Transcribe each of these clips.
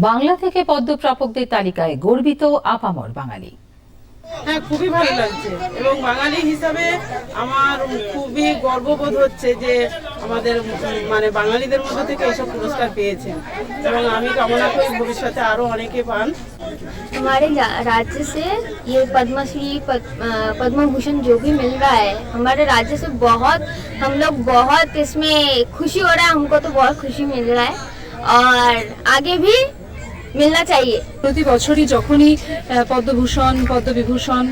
বাংলা থেকে পদ্মপ্রাপকদের তালিকায় গর্বিত আপামর বাঙালি হ্যাঁ খুবই ভালো লাগছে এবং বাঙালি হিসাবে আমার খুবই গর্ববোধ হচ্ছে যে আমাদের উম মানে বাঙালিদের মধ্যে থেকে এইসব পুরস্কার পেয়েছেন এবং আমি কামনা করি ভবিষ্যতে আরো অনেকে পান हमारे रा- राज्य से ये पद्मश्री पद- अ, पद्म भूषण जो भी मिल रहा है हमारे राज्य से बहुत हम लोग बहुत इसमें खुशी हो रहा है हमको तो बहुत खुशी मिल रहा है और आगे भी মিলনা চাইয়ে। প্রতি বছরই যখনই পদ্মভূষণ পদ্মবিভূষণ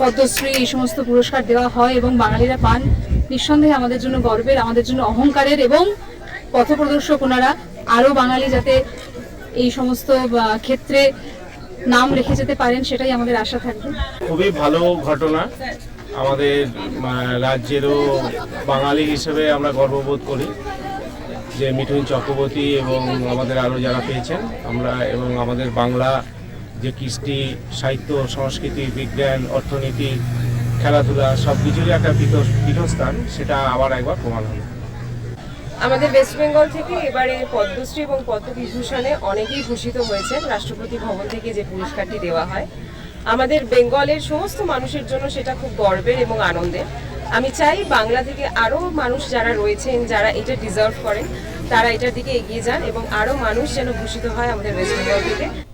পদ্মশ্রী এই সমস্ত পুরস্কার দেওয়া হয় এবং বাঙালিরা পান নিঃসন্দেহে আমাদের জন্য গর্বের আমাদের জন্য অহংকারের এবং পথপ্রদর্শক ওনারা আরও বাঙালি যাতে এই সমস্ত ক্ষেত্রে নাম রেখে যেতে পারেন সেটাই আমাদের আশা থাকবে। খুবই ভালো ঘটনা। আমাদের রাজ্যেরও বাঙালি হিসেবে আমরা গর্ববোধ করি। যে মিঠুন চক্রবর্তী এবং আমাদের আরও যারা পেয়েছেন, আমরা এবং আমাদের বাংলা যে কৃষ্টি, সাহিত্য, সংস্কৃতি, বিজ্ঞান, অর্থনীতি, খেলাধুলা, সব কিছুরই একটা পীঠ- পীঠস্থান, সেটা আবার একবার প্রমাণ হলো। আমাদের ওয়েস্ট বেঙ্গল থেকে এবারে পদ্মশ্রী এবং পদ্মবিভূষণে অনেকেই ভূষিত হয়েছেন। রাষ্ট্রপতি ভবন থেকে যে পুরস্কারটি দেওয়া হয়, আমাদের বেঙ্গলের সমস্ত মানুষের জন্য সেটা খুব গর্বের এবং আনন্দের। আমি চাই বাংলা থেকে আরও মানুষ যারা রয়েছেন, যারা এটা ডিজার্ভ করেন, তারা এটার দিকে এগিয়ে যান এবং আরও মানুষ যেন ভূষিত হয় আমাদের ওয়েস্ট বেঙ্গল থেকে।